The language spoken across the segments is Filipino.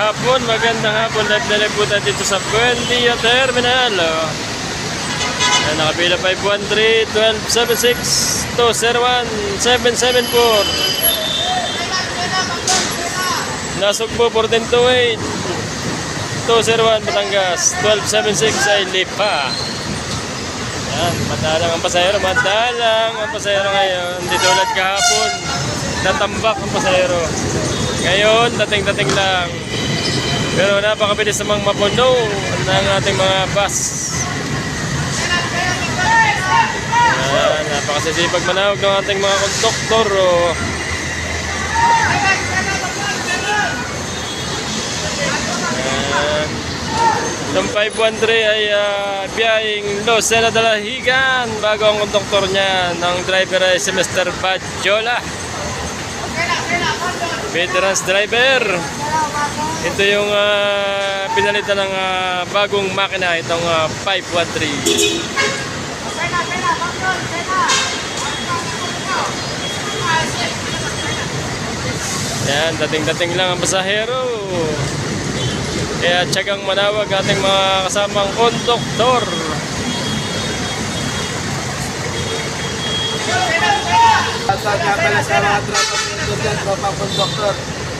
hapon, magandang hapon. Live na live po tayo dito sa Buendia Terminal. Ayan, nakapila 513-1276-201-774. Nasugbo 1428. 201 Batangas 1276 ay Lipa. Yan, madalang ang pasahero, madalang ang pasahero ngayon. Di tulad kahapon, natambak ang pasahero. Ngayon, dating-dating lang. Pero napakabilis namang mapuno ng ating mga bus. Yan, napakasisipag manawag ng ating mga konduktor. Oh. Itong 513 ay uh, biyahing Los Sena Dalahigan bago ang konduktor niya ng driver ay si Mr. Badjola. Veterans driver. Ito yung ah, pinalitan ng ah, bagong makina, itong ah, 513. Yan, dating-dating lang ang pasahero. Kaya tiyagang manawag ating mga kasamang konduktor. Sa pala sa mga dyan, tropa konduktor.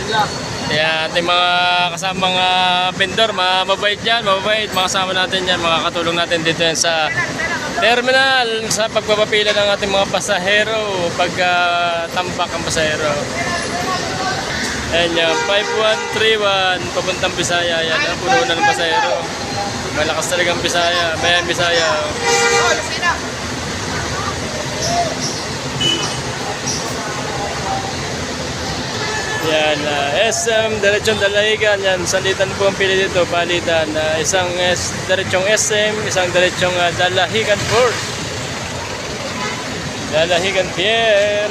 Yun lang. Kaya ating mga kasamang uh, vendor, mga mabait yan, mabait, mga kasama natin yan, mga katulong natin dito yan sa terminal, sa pagpapapila ng ating mga pasahero, pag ah, tambak ang pasahero. Ayan yan, 5131, papuntang Bisaya, yan, ang puno na ng pasahero. Malakas talagang Bisaya, bayan Bisaya. Yan, uh, SM, Diretsong Dalahigan, yan, salitan po ang pili dito, palitan. Ah, isang S, Diretsong SM, isang Diretsong uh, Dalahigan Port. Dalahigan Pier.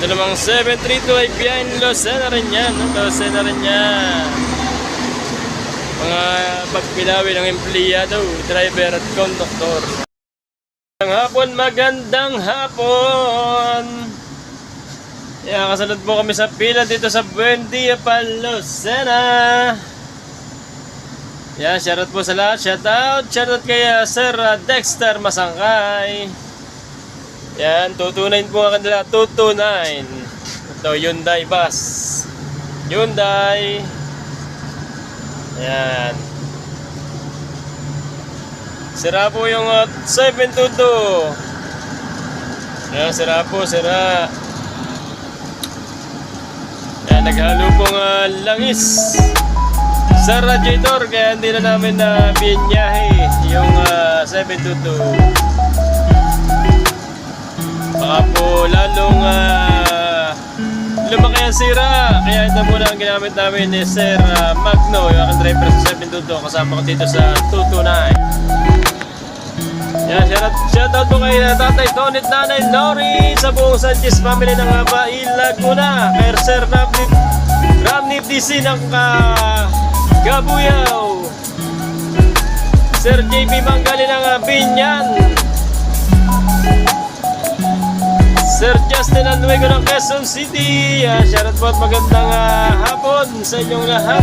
Ito namang 732 ay behind Lucena rin yan? Lucena rin yan. Mga pagpilawi ng empleyado, driver at konduktor. Magandang hapon, magandang hapon! Yeah, kasunod po kami sa pila dito sa Buendia, Palocena. Yeah, shoutout po sa lahat. Shoutout, shoutout kay uh, Sir uh, Dexter Masangkay. Yan, tutunayin po ang kanila. Tutunayin. Ito, Hyundai bus. Hyundai. Yan. Sira po yung uh, 722. Yan, sira po, sira. Yan, naghalo pong uh, langis sa radiator kaya hindi na namin na binyahe yung uh, 722. Baka po lalong uh, lumaki ang sira. Kaya ito muna ang ginamit namin ni Sir uh, Magno, yung aking driver sa 722. Kasama ko dito sa 229. Yan, shout out, shout out po kay uh, Tatay Tonit Nanay Lori sa buong Sanchez family ng Habail Laguna. Kay Sir Ramnip, Ramnip DC ng uh, Gabuyaw. Sir JP Manggali ng uh, Binyan. Sir Justin Anuego ng Quezon City. Uh, shout out po at magandang uh, hapon sa inyong lahat.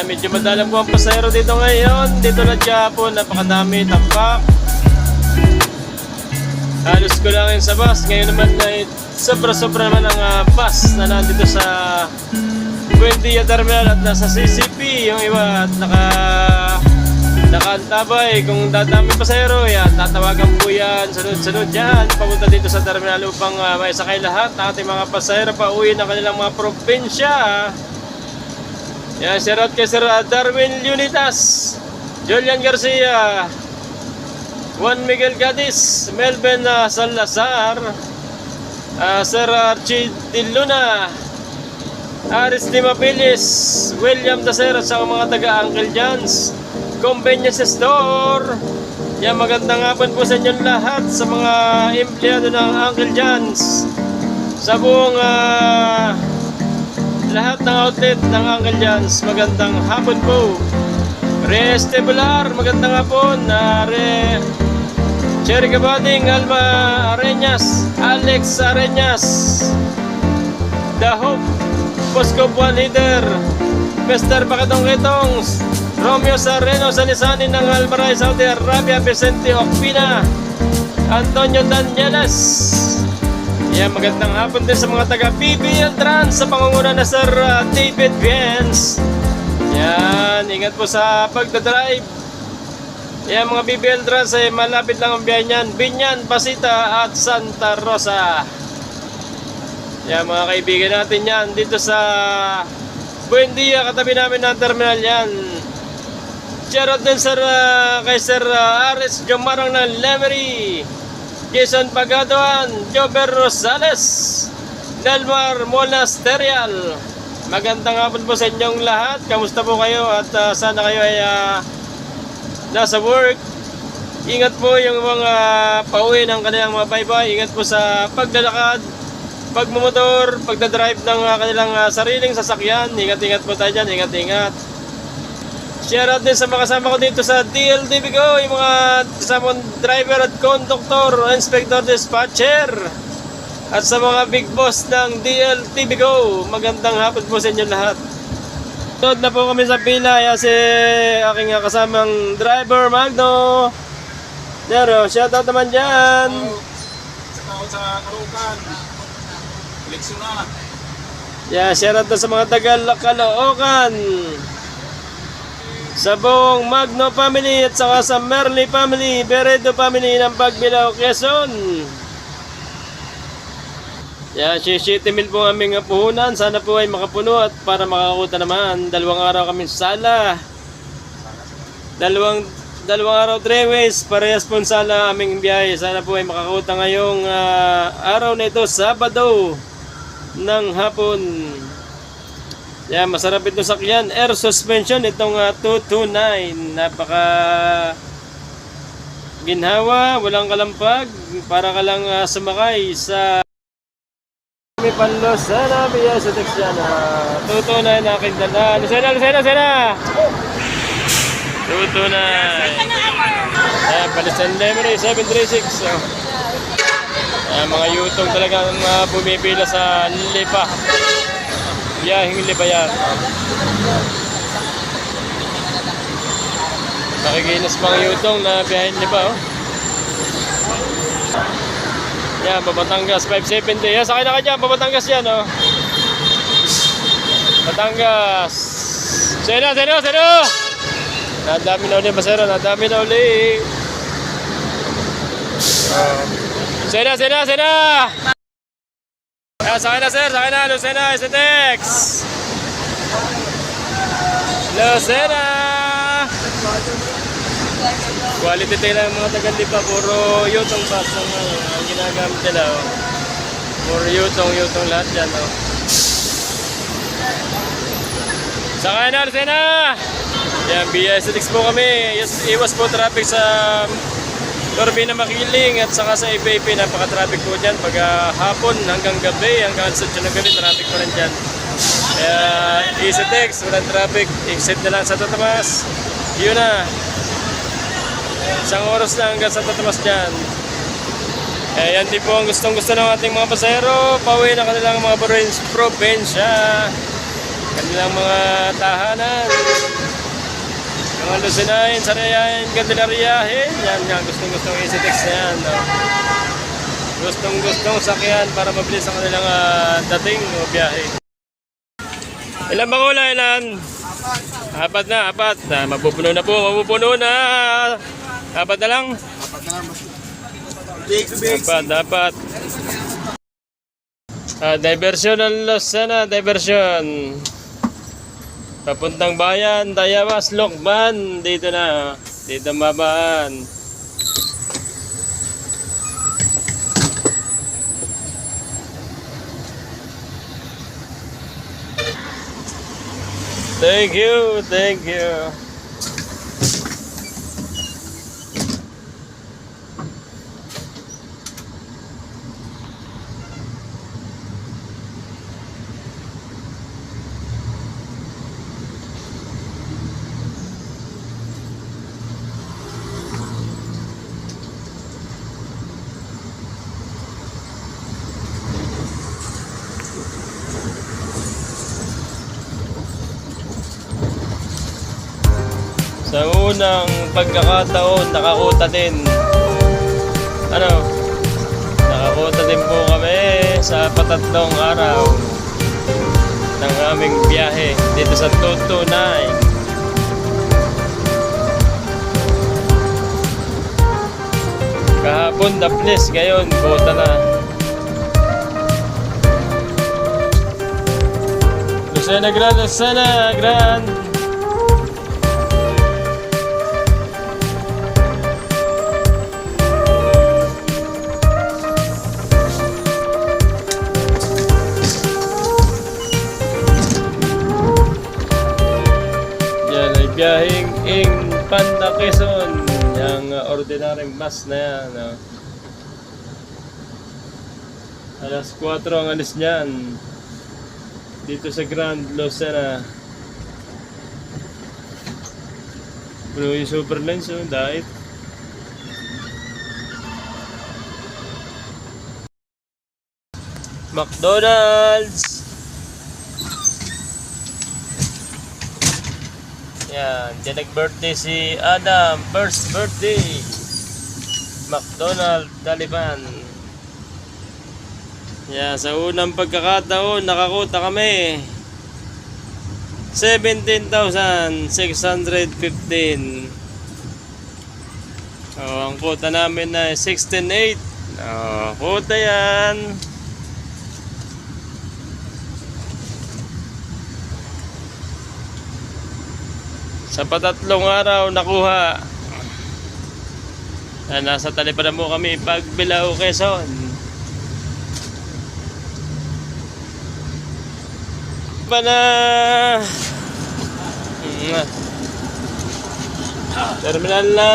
Yan, medyo madalang po ang pasahero dito ngayon. Dito na Japo, napakadami, tampak. Halos ko lang yun sa bus. Ngayon naman ay sobra-sobra naman ang uh, bus na nandito sa Buendia Terminal at nasa CCP. Yung iba at naka nakantabay. Kung dadami pasahero, yan, tatawagan po yan. Sunod-sunod yan. Papunta dito sa terminal upang uh, may sakay lahat ng ating mga pasahero pa uwi ng kanilang mga probinsya. Yan, shoutout kay Sir uh, Darwin Unitas, Julian Garcia, Juan Miguel Gadis, Melvin uh, Salazar, uh, Sir Archie Diluna, Aris Timapilis, William Dacer sa mga taga Uncle John's, Convenience Store. Yan, magandang hapon po sa inyong lahat sa mga empleyado ng Uncle John's. Sa buong ah, lahat ng outlet ng Uncle John's, magandang hapon po. Re Estebular, magandang hapon. na Re Cherry Kabading, Alma Arenas, Alex Arenas, The Hope Posco Buwan Leader, Mr. Bakatong Kitong, Romeo Sareno Salisani ng Almaray, Saudi Arabia, Vicente Ocpina, Antonio Danielas. Yan, magandang hapon din sa mga taga PBL Trans sa pangunguna na Sir uh, David Viens. Yan, ingat po sa pagdadrive. Yan mga BBL Trans ay malapit lang ang biyahe niyan. Binyan, Pasita at Santa Rosa. Yan mga kaibigan natin yan dito sa Buendia, katabi namin ng terminal yan. Shoutout din sir, ah, kay Sir uh, Aris Jomarang ng Lemery. Jason Pagaduan, Jober Rosales, Delmar Monasterial. Magandang hapon po sa inyong lahat. Kamusta po kayo at ah, sana kayo ay ah, nasa work. Ingat po yung mga pauwi ng kanilang mga baybay. Ingat po sa paglalakad, pagmumotor, pagdadrive ng ah, kanilang ah, sariling sasakyan. Ingat-ingat po tayo dyan. Ingat-ingat. Shoutout din sa mga kasama ko dito sa DLDB ko, yung mga kasama driver at conductor, inspector dispatcher. At sa mga big boss ng DLTV ko, magandang hapon po sa inyo lahat. Sunod na po kami sa pila, ya si aking kasamang driver, Magno. Pero, shoutout naman dyan. sa tao sa Karukan. Leksyon na. Yeah, shoutout na sa mga tagal Caloocan. Sa buong Magno family at saka sa Merly family, Beredo family ng Pagbilao, Quezon. Yeah, 60 mil po ang aming puhunan. Sana po ay makapuno at para makakuta naman. Dalawang araw kami sa sala. Dalawang dalawang araw three ways parehas po sa sala aming biyahe. Sana po ay makakuta ngayong ah, araw na ito, Sabado ng hapon. Yan, masarap itong sakyan. Air suspension, itong ah, 229. Napaka ginhawa, walang kalampag. Para ka lang ah, sumakay sa may panlos. Sa text yan. ah. 229 na aking dala. Lucena, Lucena, Lucena! 229. Ayan, Palisan Lemery, 736. Oh. Ayan, mga yutong talaga ang uh, bumipila sa lipa. Biyahing libayan. Nakikinas mga yutong na biyahing liba. Oh. Yan, Batangas 570. Yan, sakay na ka dyan. Batangas yan, oh. Batangas. Seno, seno, seno! Nadami na uli, Basero. Nadami na uli. Oh. Sena, sena, sena! Yan, sakay na, sir. Sakay na. Lucena, STX. Lucena! Quality tayo lang mga tagal di pa. Puro yutong bus ang, ginagamit nila. Puro yutong, yutong lahat dyan. Oh. Sakay na, Lucena! Yan, BS6 po kami. Yes, iwas po traffic sa Turbina Makiling at saka sa IPIP. Napaka-traffic po dyan. Pag ah, hapon hanggang gabi, hanggang 8 ng gabi, traffic po rin dyan. Kaya easy text, walang traffic. Exit na lang sa Tatamas. Yun na. Isang oras na hanggang sa Tatamas dyan. Eh, yan din po ang gustong gusto ng ating mga pasahero. Pauwi na kanilang mga probinsya. Kanilang mga tahanan. Mga Lucinain, Sarayain, Candelaria, yan yan. Gustong gustong easy text na yan. No? Gustong gustong sakyan para mabilis ang kanilang ah, dating o biyahe. Ilan ba kula? Ilan? Apat na, apat. Ah, mapupuno na po, mapupuno na. Apat na lang? Big, big. Apat, apat. Ah, diversion ng Lucena, diversion. Papuntang bayan, Dayawas, Lokban. Dito na. Dito mabaan. Thank you, thank you. Sa unang pagkakataon, nakakuta din. Ano? Nakakuta din po kami sa patatlong araw ng aming biyahe dito sa Tutunay. Kahapon, Daples, ngayon, kuta na. Lucena Grand, Lucena Grand. Panda Quezon. Yung uh, ordinaryong bus na yan. no? Alas 4 ang alis niyan. Dito sa Grand Lucena. Puno yung super lens oh, dahil. McDonald's! Yan, dyan nag-birthday si Adam. First birthday. McDonald Taliban. Yan, sa unang pagkakataon, nakakuta kami. 17,615. Oh, ang kuta namin na 16,800. Oh, kuta yan. Sa patatlong araw nakuha. Ah, nasa talipadan mo kami pag Bilao, Quezon. Pana Mm. Terminal na